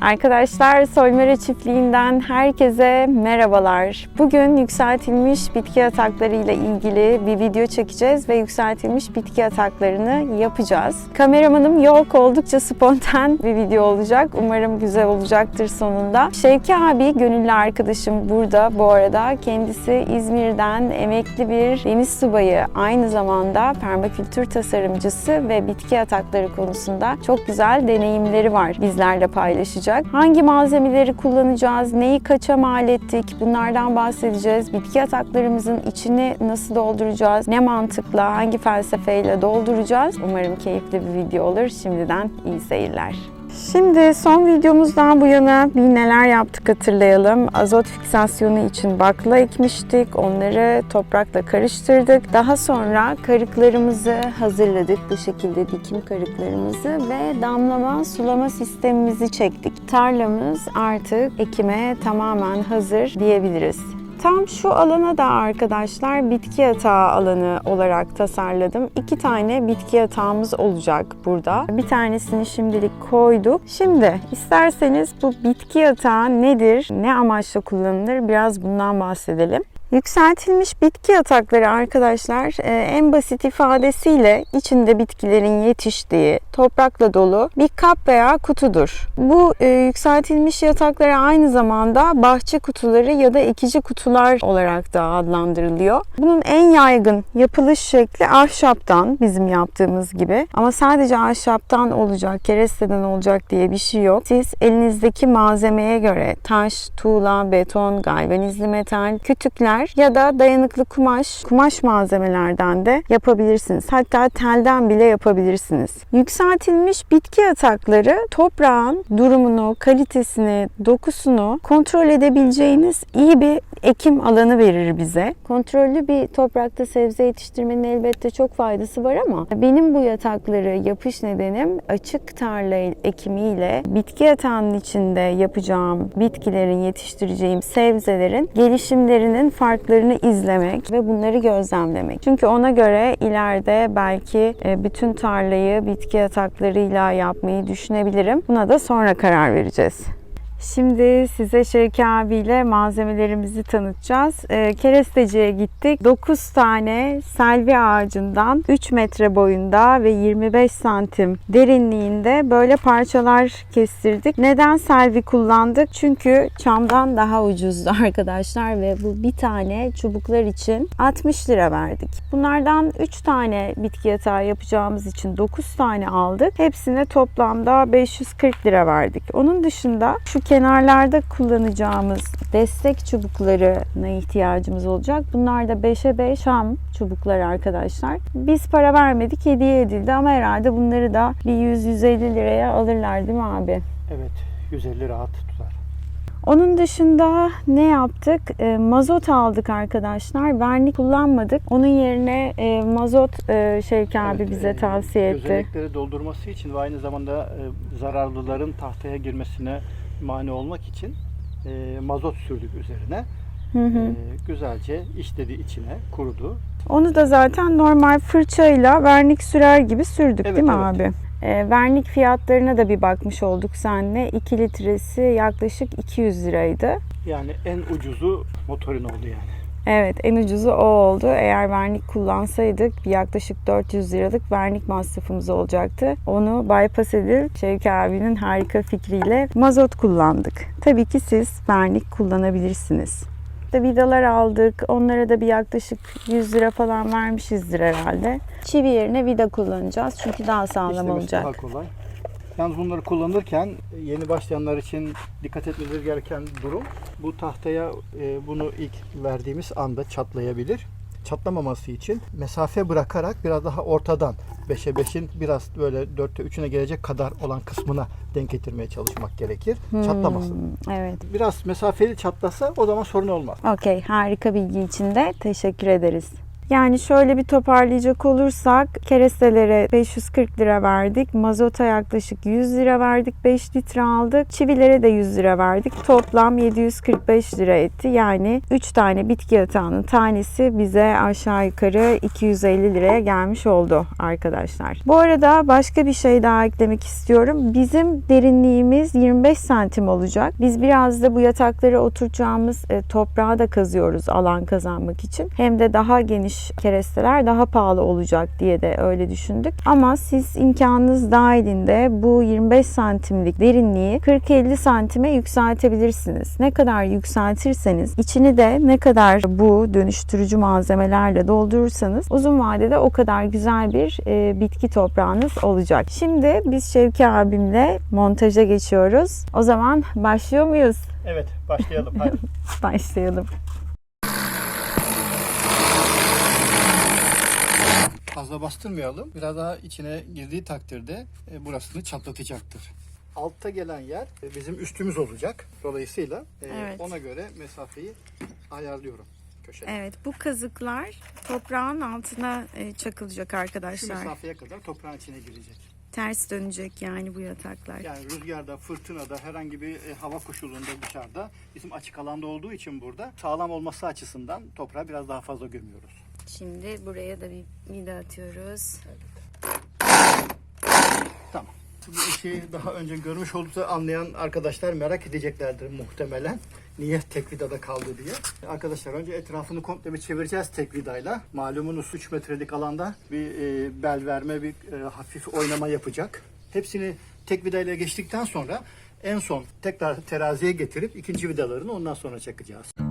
Arkadaşlar Solmera Çiftliği'nden herkese merhabalar. Bugün yükseltilmiş bitki atakları ile ilgili bir video çekeceğiz ve yükseltilmiş bitki ataklarını yapacağız. Kameramanım yok oldukça spontan bir video olacak. Umarım güzel olacaktır sonunda. Şevki abi gönüllü arkadaşım burada bu arada. Kendisi İzmir'den emekli bir deniz subayı. Aynı zamanda permakültür tasarımcısı ve bitki atakları konusunda çok güzel deneyimleri var. Bizlerle paylaşacak. Hangi malzemeleri kullanacağız, neyi kaça mal ettik bunlardan bahsedeceğiz. Bitki ataklarımızın içini nasıl dolduracağız, ne mantıkla, hangi felsefeyle dolduracağız. Umarım keyifli bir video olur. Şimdiden iyi seyirler. Şimdi son videomuzdan bu yana bir neler yaptık hatırlayalım. Azot fiksasyonu için bakla ekmiştik. Onları toprakla karıştırdık. Daha sonra karıklarımızı hazırladık. Bu şekilde dikim karıklarımızı ve damlama sulama sistemimizi çektik. Tarlamız artık ekime tamamen hazır diyebiliriz. Tam şu alana da arkadaşlar bitki yatağı alanı olarak tasarladım. İki tane bitki yatağımız olacak burada. Bir tanesini şimdilik koyduk. Şimdi isterseniz bu bitki yatağı nedir, ne amaçla kullanılır biraz bundan bahsedelim. Yükseltilmiş bitki yatakları arkadaşlar e, en basit ifadesiyle içinde bitkilerin yetiştiği toprakla dolu bir kap veya kutudur. Bu e, yükseltilmiş yataklara aynı zamanda bahçe kutuları ya da ekici kutular olarak da adlandırılıyor. Bunun en yaygın yapılış şekli ahşaptan bizim yaptığımız gibi ama sadece ahşaptan olacak, keresteden olacak diye bir şey yok. Siz elinizdeki malzemeye göre taş, tuğla, beton, galvanizli metal, kütükler ya da dayanıklı kumaş, kumaş malzemelerden de yapabilirsiniz. Hatta telden bile yapabilirsiniz. Yükseltilmiş bitki yatakları toprağın durumunu, kalitesini, dokusunu kontrol edebileceğiniz iyi bir ekim alanı verir bize. Kontrollü bir toprakta sebze yetiştirmenin elbette çok faydası var ama benim bu yatakları yapış nedenim açık tarla ekimiyle bitki yatağının içinde yapacağım bitkilerin, yetiştireceğim sebzelerin gelişimlerinin farklarını izlemek ve bunları gözlemlemek. Çünkü ona göre ileride belki e, bütün tarlayı bitki yataklarıyla yapmayı düşünebilirim. Buna da sonra karar vereceğiz. Şimdi size Şevki abiyle malzemelerimizi tanıtacağız. E, keresteciye gittik. 9 tane selvi ağacından 3 metre boyunda ve 25 santim derinliğinde böyle parçalar kestirdik. Neden selvi kullandık? Çünkü çamdan daha ucuzdu arkadaşlar ve bu bir tane çubuklar için 60 lira verdik. Bunlardan 3 tane bitki yatağı yapacağımız için 9 tane aldık. Hepsine toplamda 540 lira verdik. Onun dışında şu kenarlarda kullanacağımız destek çubuklarına ihtiyacımız olacak. Bunlar da 5'e 5 şam çubuklar arkadaşlar. Biz para vermedik hediye edildi ama herhalde bunları da bir 100-150 liraya alırlar değil mi abi? Evet 150 rahat tutar. Onun dışında ne yaptık? E, mazot aldık arkadaşlar. Vernik kullanmadık. Onun yerine e, mazot e, Şevki abi Evet, bize e, tavsiye etti. Gözenekleri doldurması için ve aynı zamanda e, zararlıların tahtaya girmesine mani olmak için e, mazot sürdük üzerine. Hı hı. E, güzelce işledi içine, kurudu. Onu da zaten normal fırçayla vernik sürer gibi sürdük Evet, değil mi evet. abi? E, vernik fiyatlarına da bir bakmış olduk seninle. 2 litresi yaklaşık 200 liraydı. Yani en ucuzu motorin oldu yani. Evet en ucuzu o oldu. Eğer vernik kullansaydık yaklaşık 400 liralık vernik masrafımız olacaktı. Onu bypass edip Şevki abinin harika fikriyle mazot kullandık. Tabii ki siz vernik kullanabilirsiniz. İşte vidalar aldık. Onlara da bir yaklaşık 100 lira falan vermişizdir herhalde. Çivi yerine vida kullanacağız çünkü daha sağlam İşlemesi olacak. daha kolay. Yalnız bunları kullanırken yeni başlayanlar için dikkat etmeleri gereken durum bu tahtaya e, bunu ilk verdiğimiz anda çatlayabilir. Çatlamaması için mesafe bırakarak biraz daha ortadan 5'e 5'in biraz böyle 4'te 3'üne gelecek kadar olan kısmına denk getirmeye çalışmak gerekir. Çatlamasın. Hmm, evet. Biraz mesafeli çatlasa o zaman sorun olmaz. Okey. Harika bilgi için de teşekkür ederiz. Yani şöyle bir toparlayacak olursak kerestelere 540 lira verdik. Mazota yaklaşık 100 lira verdik. 5 litre aldık. Çivilere de 100 lira verdik. Toplam 745 lira etti. Yani 3 tane bitki yatağının tanesi bize aşağı yukarı 250 liraya gelmiş oldu arkadaşlar. Bu arada başka bir şey daha eklemek istiyorum. Bizim derinliğimiz 25 santim olacak. Biz biraz da bu yatakları oturacağımız e, toprağa da kazıyoruz alan kazanmak için. Hem de daha geniş keresteler daha pahalı olacak diye de öyle düşündük. Ama siz imkanınız dahilinde bu 25 santimlik derinliği 40-50 santime yükseltebilirsiniz. Ne kadar yükseltirseniz içini de ne kadar bu dönüştürücü malzemelerle doldurursanız uzun vadede o kadar güzel bir e, bitki toprağınız olacak. Şimdi biz Şevki abimle montaja geçiyoruz. O zaman başlıyor muyuz? Evet başlayalım hadi. Başlayalım. Fazla bastırmayalım. Biraz daha içine girdiği takdirde e, burasını çatlatacaktır. Altta gelen yer e, bizim üstümüz olacak. Dolayısıyla e, Evet. ona göre mesafeyi ayarlıyorum köşede. Evet bu kazıklar toprağın altına çakılacak Şu arkadaşlar. mesafeye kadar toprağın içine girecek. Ters dönecek yani bu yataklar. Yani rüzgarda, fırtınada, herhangi bir e, hava koşulunda dışarıda bizim açık alanda olduğu için burada sağlam olması açısından toprağı biraz daha fazla gömüyoruz. Şimdi buraya da bir vida atıyoruz. Tamam. Bu işi daha önce görmüş olup da anlayan arkadaşlar merak edeceklerdir muhtemelen. Niye tek vidada kaldı diye. Arkadaşlar önce etrafını komple bir çevireceğiz tek vidayla. Malumunuz 3 metrelik alanda bir e, bel verme, bir e, hafif oynama yapacak. Hepsini tek vidayla geçtikten sonra en son tekrar teraziye getirip ikinci vidalarını ondan sonra çakacağız.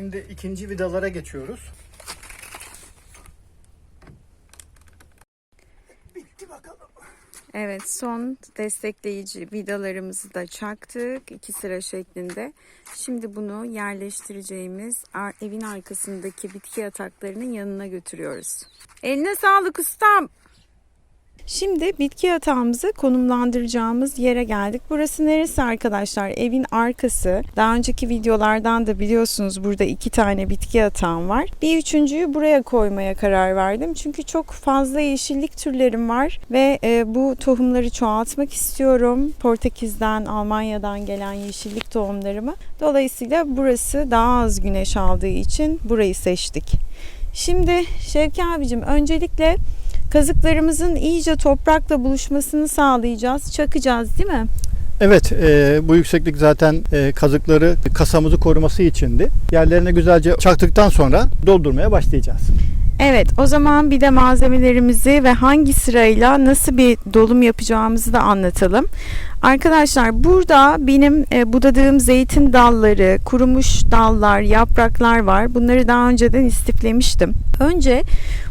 Şimdi ikinci vidalara geçiyoruz. Bitti bakalım. Evet son destekleyici vidalarımızı da çaktık iki sıra şeklinde. Şimdi bunu yerleştireceğimiz evin arkasındaki bitki yataklarının yanına götürüyoruz. Eline sağlık ustam. Şimdi bitki yatağımızı konumlandıracağımız yere geldik. Burası neresi arkadaşlar? Evin arkası. Daha önceki videolardan da biliyorsunuz burada iki tane bitki yatağım var. Bir üçüncüyü buraya koymaya karar verdim. Çünkü çok fazla yeşillik türlerim var ve e, bu tohumları çoğaltmak istiyorum. Portekiz'den, Almanya'dan gelen yeşillik tohumlarımı. Dolayısıyla burası daha az güneş aldığı için burayı seçtik. Şimdi Şevki abicim öncelikle kazıklarımızın iyice toprakla buluşmasını sağlayacağız. Çakacağız değil mi? Evet, e, bu yükseklik zaten e, kazıkları kasamızı koruması içindi. Yerlerine güzelce çaktıktan sonra doldurmaya başlayacağız. Evet, o zaman bir de malzemelerimizi ve hangi sırayla nasıl bir dolum yapacağımızı da anlatalım. Arkadaşlar burada benim e, budadığım zeytin dalları, kurumuş dallar, yapraklar var. Bunları daha önceden istiflemiştim. Önce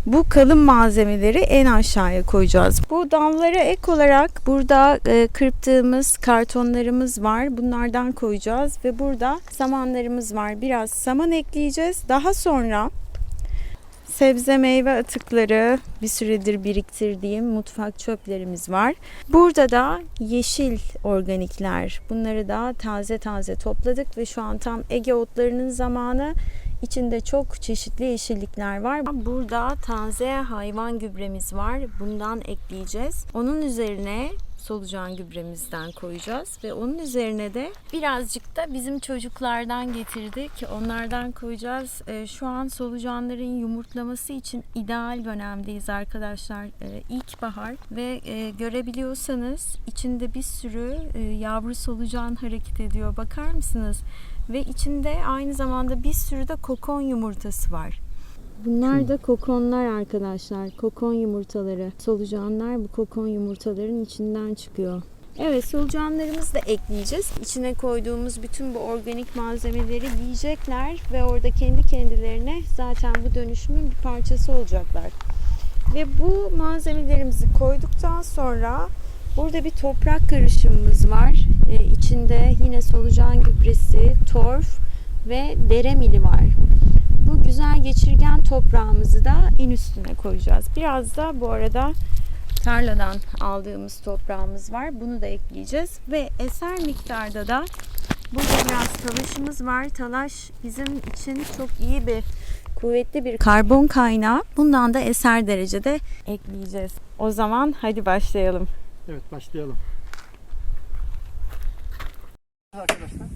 bu kalın malzemeleri en aşağıya koyacağız. Bu dallara ek olarak burada e, kırptığımız kartonlarımız var. Bunlardan koyacağız ve burada samanlarımız var. Biraz saman ekleyeceğiz. Daha sonra sebze meyve atıkları bir süredir biriktirdiğim mutfak çöplerimiz var. Burada da yeşil organikler. Bunları da taze taze topladık ve şu an tam Ege otlarının zamanı. İçinde çok çeşitli yeşillikler var. Burada taze hayvan gübremiz var. Bundan ekleyeceğiz. Onun üzerine solucan gübremizden koyacağız ve onun üzerine de birazcık da bizim çocuklardan getirdik. Onlardan koyacağız. Ee, Şu an solucanların yumurtlaması için ideal dönemdeyiz arkadaşlar. Ee, İlkbahar ve e, görebiliyorsanız içinde bir sürü e, yavru solucan hareket ediyor. Bakar mısınız? Ve içinde aynı zamanda bir sürü de kokon yumurtası var. Bunlar da kokonlar arkadaşlar. Kokon yumurtaları. Solucanlar bu kokon yumurtaların içinden çıkıyor. Evet solucanlarımızı da ekleyeceğiz. İçine koyduğumuz bütün bu organik malzemeleri yiyecekler ve orada kendi kendilerine zaten bu dönüşümün bir parçası olacaklar. Ve bu malzemelerimizi koyduktan sonra burada bir toprak karışımımız var. Ee, içinde yine solucan gübresi, torf ve dere mili var. Bu güzel geçirgen toprağımızı da en üstüne koyacağız. Biraz da bu arada tarladan aldığımız toprağımız var. Bunu da ekleyeceğiz. Ve eser miktarda da burada biraz talaşımız var. Talaş bizim için çok iyi bir kuvvetli bir karbon kaynağı. Bundan da eser derecede ekleyeceğiz. O zaman hadi başlayalım. Evet başlayalım. Arkadaşlar.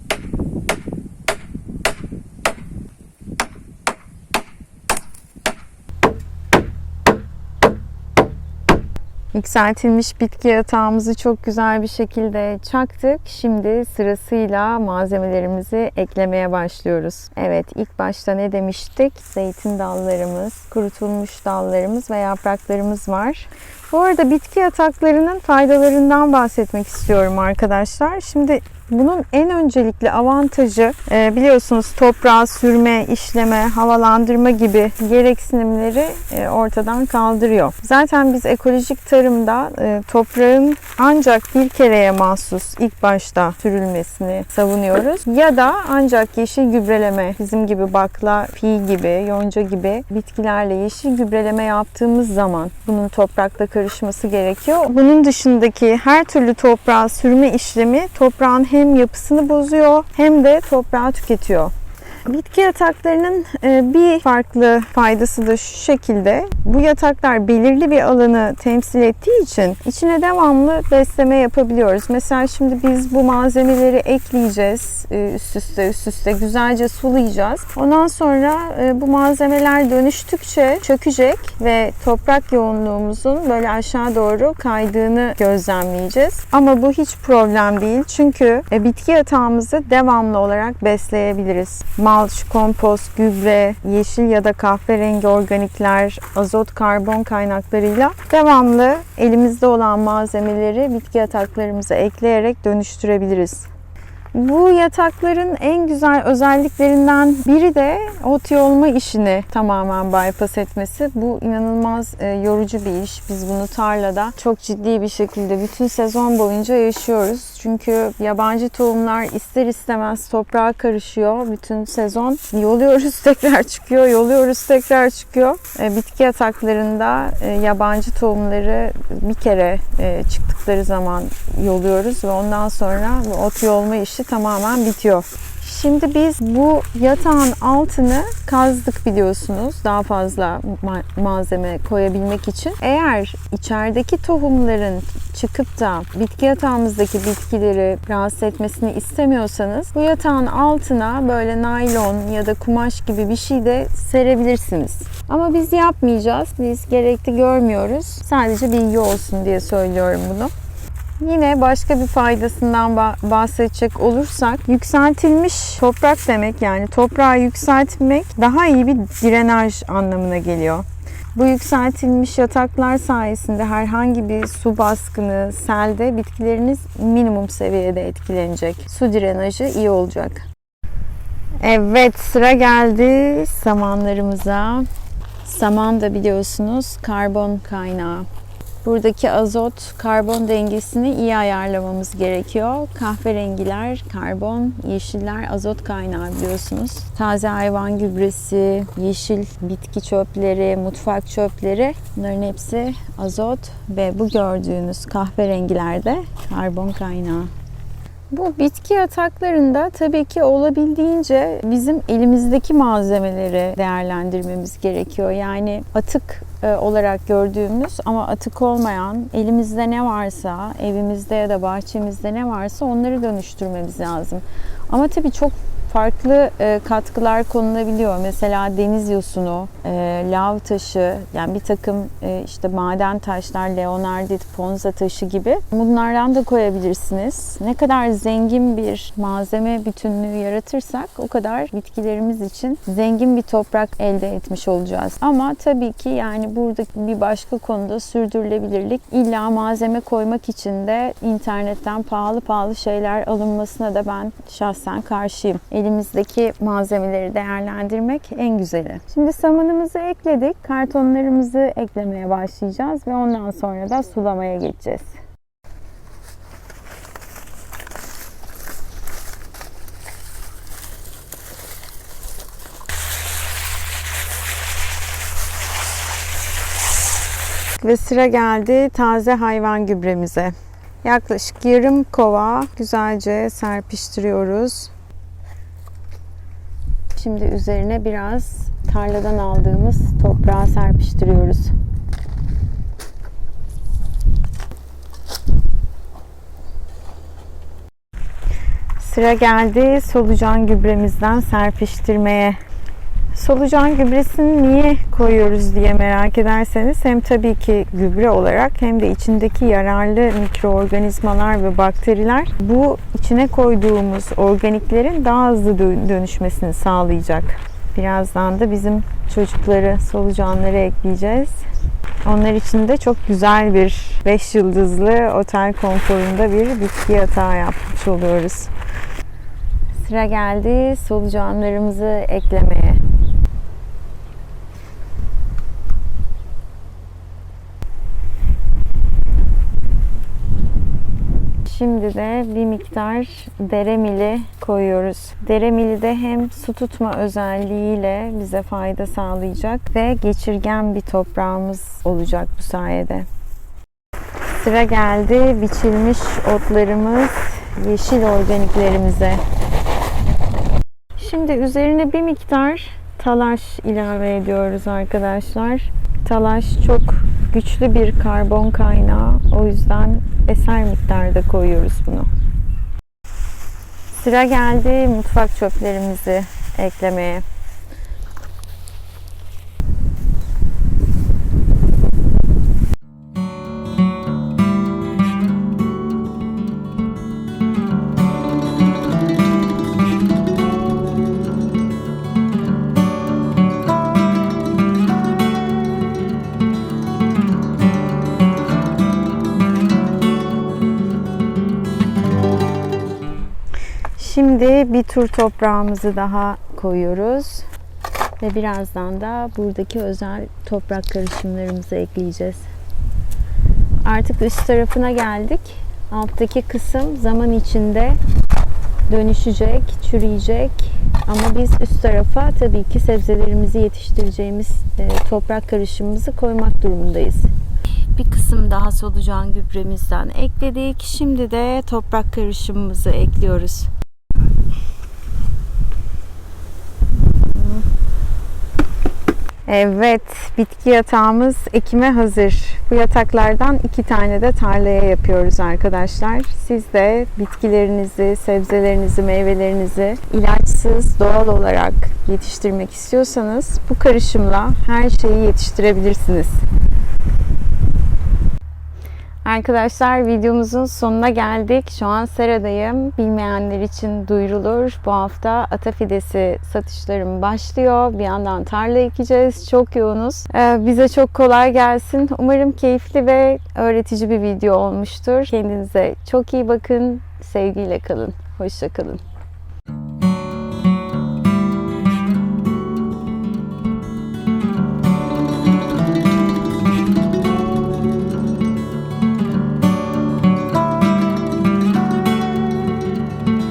Yükseltilmiş bitki yatağımızı çok güzel bir şekilde çaktık. Şimdi sırasıyla malzemelerimizi eklemeye başlıyoruz. Evet ilk başta ne demiştik? Zeytin dallarımız, kurutulmuş dallarımız ve yapraklarımız var. Bu arada bitki yataklarının faydalarından bahsetmek istiyorum arkadaşlar. Şimdi bunun en öncelikli avantajı e, biliyorsunuz toprağa sürme, işleme, havalandırma gibi gereksinimleri e, ortadan kaldırıyor. Zaten biz ekolojik tarımda e, toprağın ancak bir kereye mahsus ilk başta sürülmesini savunuyoruz. Ya da ancak yeşil gübreleme bizim gibi bakla, pi gibi, yonca gibi bitkilerle yeşil gübreleme yaptığımız zaman bunun toprakla karışması gerekiyor. Bunun dışındaki her türlü toprağa sürme işlemi toprağın hem yapısını bozuyor hem de toprağı tüketiyor. Bitki yataklarının e, bir farklı faydası da şu şekilde. Bu yataklar belirli bir alanı temsil ettiği için içine devamlı besleme yapabiliyoruz. Mesela şimdi biz bu malzemeleri ekleyeceğiz e, üst üste üst üste güzelce sulayacağız. Ondan sonra e, bu malzemeler dönüştükçe çökecek ve toprak yoğunluğumuzun böyle aşağı doğru kaydığını gözlemleyeceğiz. Ama bu hiç problem değil çünkü bitki yatağımızı devamlı olarak besleyebiliriz malç, kompost, gübre, yeşil ya da kahverengi organikler, azot, karbon kaynaklarıyla devamlı elimizde olan malzemeleri bitki yataklarımıza ekleyerek dönüştürebiliriz. Bu yatakların en güzel özelliklerinden biri de ot yolma işini tamamen bypass etmesi. Bu inanılmaz e, yorucu bir iş. Biz bunu tarlada çok ciddi bir şekilde bütün sezon boyunca yaşıyoruz. Çünkü yabancı tohumlar ister istemez toprağa karışıyor. Bütün sezon yoluyoruz tekrar çıkıyor, yoluyoruz tekrar çıkıyor. E, bitki yataklarında e, yabancı tohumları bir kere çıktıkları zaman yoluyoruz ve ondan sonra ot yolma işi tamamen bitiyor. Şimdi biz bu yatağın altını kazdık biliyorsunuz daha fazla ma- malzeme koyabilmek için. Eğer içerideki tohumların çıkıp da bitki yatağımızdaki bitkileri rahatsız etmesini istemiyorsanız bu yatağın altına böyle naylon ya da kumaş gibi bir şey de serebilirsiniz. Ama biz yapmayacağız. Biz gerekli görmüyoruz. Sadece bilgi olsun diye söylüyorum bunu. Yine başka bir faydasından ba- bahsedecek olursak yükseltilmiş toprak demek yani toprağı yükseltmek daha iyi bir drenaj anlamına geliyor. Bu yükseltilmiş yataklar sayesinde herhangi bir su baskını, selde bitkileriniz minimum seviyede etkilenecek. Su drenajı iyi olacak. Evet sıra geldi samanlarımıza. Saman da biliyorsunuz karbon kaynağı. Buradaki azot karbon dengesini iyi ayarlamamız gerekiyor. Kahverengiler karbon, yeşiller azot kaynağı biliyorsunuz. Taze hayvan gübresi, yeşil bitki çöpleri, mutfak çöpleri bunların hepsi azot ve bu gördüğünüz kahverengiler de karbon kaynağı. Bu bitki yataklarında tabii ki olabildiğince bizim elimizdeki malzemeleri değerlendirmemiz gerekiyor. Yani atık e, olarak gördüğümüz ama atık olmayan elimizde ne varsa, evimizde ya da bahçemizde ne varsa onları dönüştürmemiz lazım. Ama tabii çok farklı e, katkılar konulabiliyor. Mesela deniz yosunu, e, lav taşı, yani bir takım e, işte maden taşlar, leonardit, ponza taşı gibi bunlardan da koyabilirsiniz. Ne kadar zengin bir malzeme bütünlüğü yaratırsak o kadar bitkilerimiz için zengin bir toprak elde etmiş olacağız. Ama tabii ki yani burada bir başka konuda sürdürülebilirlik illa malzeme koymak için de internetten pahalı pahalı şeyler alınmasına da ben şahsen karşıyım elimizdeki malzemeleri değerlendirmek en güzeli. Şimdi samanımızı ekledik. Kartonlarımızı eklemeye başlayacağız ve ondan sonra da sulamaya geçeceğiz. Ve sıra geldi taze hayvan gübremize. Yaklaşık yarım kova güzelce serpiştiriyoruz. Şimdi üzerine biraz tarladan aldığımız toprağı serpiştiriyoruz. Sıra geldi solucan gübremizden serpiştirmeye. Solucan gübresini niye koyuyoruz diye merak ederseniz hem tabii ki gübre olarak hem de içindeki yararlı mikroorganizmalar ve bakteriler bu içine koyduğumuz organiklerin daha hızlı dönüşmesini sağlayacak. Birazdan da bizim çocukları, solucanları ekleyeceğiz. Onlar için de çok güzel bir 5 yıldızlı otel konforunda bir bitki yatağı yapmış oluyoruz. Sıra geldi solucanlarımızı eklemeye. Şimdi de bir miktar deremili koyuyoruz. Deremili de hem su tutma özelliğiyle bize fayda sağlayacak ve geçirgen bir toprağımız olacak bu sayede. Sıra geldi biçilmiş otlarımız, yeşil organiklerimize. Şimdi üzerine bir miktar talaş ilave ediyoruz arkadaşlar. Talaş çok güçlü bir karbon kaynağı. O yüzden eser miktarda koyuyoruz bunu. Sıra geldi mutfak çöplerimizi eklemeye. Şimdi bir tur toprağımızı daha koyuyoruz. Ve birazdan da buradaki özel toprak karışımlarımızı ekleyeceğiz. Artık üst tarafına geldik. Alttaki kısım zaman içinde dönüşecek, çürüyecek. Ama biz üst tarafa tabii ki sebzelerimizi yetiştireceğimiz e, toprak karışımımızı koymak durumundayız. Bir kısım daha solucan gübremizden ekledik. Şimdi de toprak karışımımızı ekliyoruz. Evet, bitki yatağımız ekime hazır. Bu yataklardan iki tane de tarlaya yapıyoruz arkadaşlar. Siz de bitkilerinizi, sebzelerinizi, meyvelerinizi ilaçsız, doğal olarak yetiştirmek istiyorsanız bu karışımla her şeyi yetiştirebilirsiniz. Arkadaşlar videomuzun sonuna geldik. Şu an Sera'dayım. Bilmeyenler için duyurulur. Bu hafta ata fidesi satışlarım başlıyor. Bir yandan tarla ekeceğiz. Çok yoğunuz. Ee, bize çok kolay gelsin. Umarım keyifli ve öğretici bir video olmuştur. Kendinize çok iyi bakın. Sevgiyle kalın. Hoşça kalın.